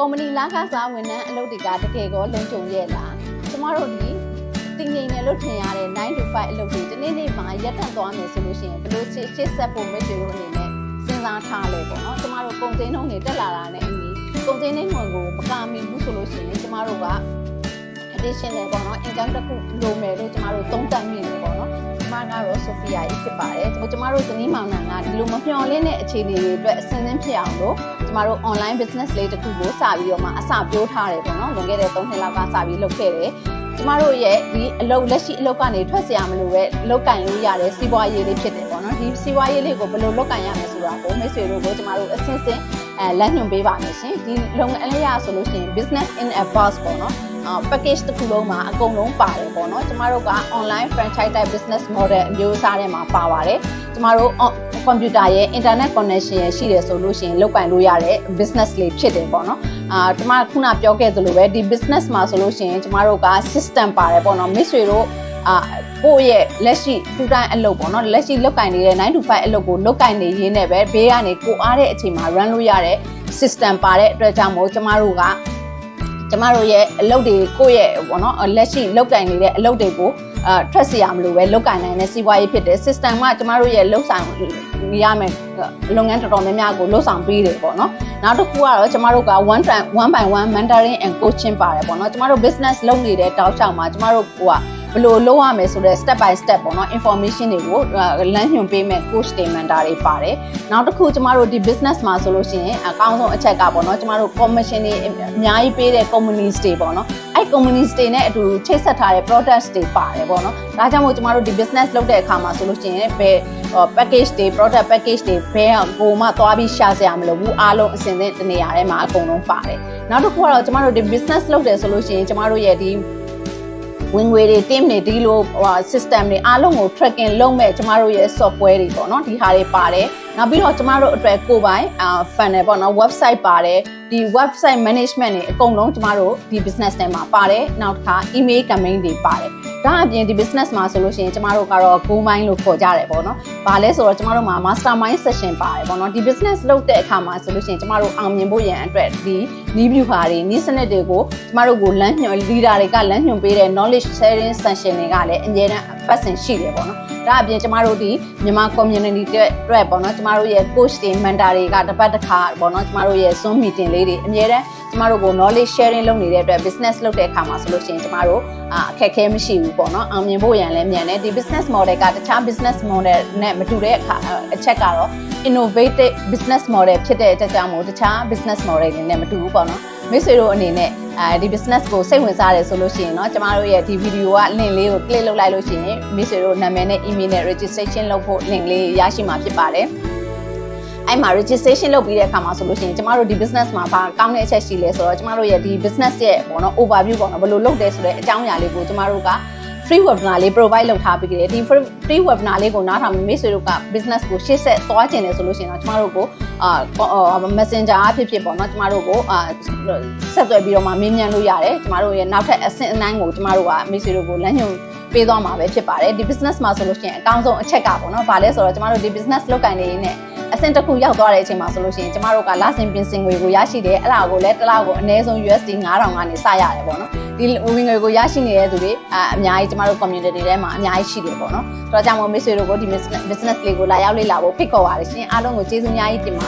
ကုမ္ပဏီလာခစားဝန်ထမ်းအလုပ်တွေကတကယ်ကောလုံခြုံရဲ့လားကျမတို့ဒီတင်ငိမ့်တယ်လို့ထင်ရတဲ့9 to 5အလုပ်တွေဒီနေ့နေ့မှာရပ်တန့်သွားမယ်ဆိုလို့ရှိရင်ဘယ်လိုရှေ့ရှေ့ဆက်ဖို့မိတ်ဆွေတို့အနေနဲ့စဉ်းစားထားလဲပေါ့နော်ကျမတို့ကုန်စည်နှုန်းတွေတက်လာတာနဲ့အညီကုန်စည်နှုန်းဝင်ကိုမကာမီဘူးဆိုလို့ရှိရင်ကျမတို့က additional ပေါ့နော် income တစ်ခုလိုမယ်လို့ကျမတို့သုံးသပ်မိတယ်ပေါ့နော်ကျ ဆိုဖီယာကြီးဖြစ်ပါတယ်။ကျွန်မတို့ဇနီးမောင်နှံကဒီလိုမမျှော်လင့်တဲ့အခြေအနေတွေအတွက်အဆင်သင့်ဖြစ်အောင်လို့ကျွန်မတို့ online business လေးတစ်ခုကိုစပြီးတော့မှအစပျိုးထားတယ်ပေါ့နော်။လွန်ခဲ့တဲ့3နှစ်လောက်ကစပြီးလုပ်ခဲ့တယ်။ကျမတို့ရဲ့ဒီအလုပ်လက်ရှိအလုပ်ကနေထွက်စရာမလိုပဲလောက်ကင်လို့ရတဲ့စီးပွားရေးလေးဖြစ်တယ်ပေါ့နော်ဒီစီးပွားရေးလေးကိုဘယ်လိုလောက်ကင်ရမလဲဆိုတာကိုမိတ်ဆွေတို့ကိုကျမတို့အဆင့်ဆင့်အဲလက်ညွှန်ပေးပါမယ်ရှင်ဒီလုပ်ငန်းအလေးရဆိုလို့ရှိရင် business in a box ပေါ့နော် package တစ်ခုလုံးမှာအကုန်လုံးပါတယ်ပေါ့နော်ကျမတို့က online franchise type business model အမျိုးအစားထဲမှာပါပါတယ်ကျမတို့ကွန်ပျူတာရဲ့ internet connection ရဲ့ရှိတယ်ဆိုလို့ရှိရင်လောက်ကင်လို့ရတဲ့ business လေးဖြစ်တယ်ပေါ့နော်အာကျမခုနပြောခဲ့သလိုပဲဒီ business မှာဆိုလို့ရှိရင်ကျမတို့က system ပါတယ်ပေါ့နော်မိတ်ဆွေတို့အာကိုယ့်ရဲ့လက်ရှိ full time အလုပ်ပေါ့နော်လက်ရှိလောက်ကင်နေတဲ့9 to 5အလုပ်ကိုလောက်ကင်နေရင်းနဲ့ပဲဘေးကနေကိုအားတဲ့အချိန်မှာ run လို့ရတဲ့ system ပါတဲ့အတွက်ကြောင့်မို့ကျမတို့က ကျမတို့ရဲ့အလုပ်တွေကိုယ့်ရဲ့ပေါ့နော်လက်ရှိလောက်ကင်နေတဲ့အလုပ်တွေကိုအာထွက်စီရမလို့ပဲလောက်ကင်နိုင်တဲ့စီးပွားရေးဖြစ်တဲ့ system ကကျမတို့ရဲ့လောက်ဆောင်ရမယ်လုပ်ငန်းတော်တော်များများကိုလှုပ်ဆောင်ပေးတယ်ပေါ့နော်နောက်တစ်ခုကတော့ကျမတို့က1 time 1 by 1 mentoring and coaching ပါတယ်ပေါ့နော်ကျမတို့ business လုပ်နေတဲ့တောက်ချောက်မှာကျမတို့က ဘယ်လိုလုပ်ရမယ်ဆိုတဲ့ step by step ပေါ့နော် information တွေကိုလမ်းညွှန်ပေးမဲ့ coach တွေ mentor တွေပါတယ်နောက်တစ်ခုကျမတို့ဒီ business မှာဆိုလို့ရှိရင်အကောင်းဆုံးအချက်ကပေါ့နော်ကျမတို့ commission တွေအများကြီးပေးတဲ့ companies တွေပေါ့နော်အဲ့ companies တွေနဲ့အတူချိတ်ဆက်ထားတဲ့ products တွေပါတယ်ပေါ့နော်ဒါကြောင့်မို့ကျမတို့ဒီ business လုပ်တဲ့အခါမှာဆိုလို့ရှိရင်ဘယ် package တွေ product package တွေဘယ်ကိုမှသွားပြီးရှာစရာမလိုဘူးအားလုံးအစင်သင့်တနေရာထဲမှာအကုန်လုံးပါတယ်နောက်တစ်ခုကတော့ကျမတို့ဒီ business လုပ်တယ်ဆိုလို့ရှိရင်ကျမတို့ရဲ့ဒီ ဝင်ငွေတွေ team တွေဒီလိုဟို system တွေအားလုံးကို tracking လုပ်မဲ့ကျမတို့ရဲ့ software တွေပေါ့နော်ဒီဟာတွေပါတယ်နောက်ပြီးတော့ကျမတို့အတွက်ကိုယ်ပိုင်အာ funnel ပေါ့နော် website ပါတယ်ဒီ website management တွေအကုန်လုံးကျမတို့ဒီ business ထဲမှာပါတယ်နောက်တစ်ခါ email campaign တွေပါတယ် ဒါအပြင်ဒီ business မှာဆိုလို့ရှိရင်ကျမတို့ကတော့ go mind လို့ခေါ်ကြတယ်ပေါ့နော်။ဘာလဲဆိုတော့ကျမတို့မှာ mastermind session ပါတယ်ပေါ့နော်။ဒီ business လုပ်တဲ့အခါမှာဆိုလို့ရှိရင်ကျမတို့အောင်မြင်ဖို့ရန်အတွက်ဒီနီးဗျူဟာတွေနီးစနစ်တွေကိုကျမတို့ကိုလမ်းညွှန် leader တွေကလမ်းညွှန်ပေးတဲ့ knowledge sharing session တွေကလည်းအများအားပတ်စင်ရှိတယ်ပေါ့နော်။ ဒါအပြင်ကျမတို့ဒီမြန်မာ community အတွက်ပေါ့နော်ကျမတို့ရဲ့ coach တွေ mentor တွေကတစ်ပတ်တစ်ခါပေါ့နော်ကျမတို့ရဲ့ Zoom meeting လေးတွေအများအားကျမတို့ကို knowledge sharing လုပ်နေတဲ့အတွက် business လုပ်တဲ့အခါမှာဆိုလို့ရှိရင်ကျမတို့အခက်အခဲမရှိဘူးပေါ့နော်အောင်မြင်ဖို့ရန်လည်းမြန်တယ်ဒီ business model ကတခြား business model နဲ့မတူတဲ့အခါအချက်ကတော့ innovative business model ဖြစ်တဲ့အတွက်ကြောင့်မို့တခြား business model တွေနဲ့မတူဘူးပေါ့နော် မိတ်ဆွေတို့အနေနဲ့အဲဒီ business ကိုစိတ်ဝင်စားတယ်ဆိုလို့ရှိရင်เนาะကျမတို့ရဲ့ဒီ video က link လေးကို click လုပ်လိုက်လို့ရှိရင်မိတ်ဆွေတို့နာမည်နဲ့ email နဲ့ registration လုပ်ဖို့ link လေးရရှိမှာဖြစ်ပါတယ်အဲ့မှာ registration လုပ်ပြီးတဲ့အခါမှာဆိုလို့ရှိရင်ကျမတို့ဒီ business မှာဘာကောင်းတဲ့အချက်ရှိလဲဆိုတော့ကျမတို့ရဲ့ဒီ business ရဲ့ပေါ့နော် overview ပေါ့နော်ဘယ်လိုလုပ်တယ်ဆိုတဲ့အကြောင်းအရာလေးကိုကျမတို့က free webinar လေး provide လုပ်ထားပေးကြတယ်ဒီ free webinar လေးကိုနားထောင်မိတ်ဆွေတို့က business ကိုရှေ့ဆက်သွားကျင်တယ်ဆိုလို့ရှိရင်တော့ကျမတို့ကို အာ messenger အဖြစ်ဖြစ်ပေါ့နော်ကျမတို့ကိုအာဆက်သွယ်ပြီးတော့မှမေးမြန်းလို့ရတယ်ကျမတို့ရဲ့နောက်ထပ်အဆင့်အနှန်းကိုကျမတို့ကမိတ်ဆွေတို့ကိုလမ်းညွှန်ပေးသွားမှာပဲဖြစ်ပါတယ်ဒီ business မှာဆိုလို့ရှိရင်အကောင်းဆုံးအချက်ကပေါ့နော်ဗာလဲဆိုတော့ကျမတို့ဒီ business လုပ်ကိုင်နေရင်းနဲ့အဆင့်တစ်ခုရောက်သွားတဲ့အချိန်မှာဆိုလို့ရှိရင်ကျမတို့ကလစဉ်ပြင်ဆင်ငွေကိုရရှိတယ်အဲ့ဒါကိုလည်းတစ်လောက်ကိုအနည်းဆုံး USD 9000ကနေစရတယ်ပေါ့နော်ဒီဝင်ငွေကိုရရှိနေတဲ့သူတွေအအများကြီးကျမတို့ community ထဲမှာအများကြီးရှိတယ်ပေါ့နော်ဒါကြောင့်မို့မိတ်ဆွေတို့ကိုဒီ business လေးကိုလာရောက်လေ့လာဖို့ဖိတ်ခေါ်ပါရရှင်အားလုံးကိုကျေးဇူးအများကြီးတင်ပါတယ်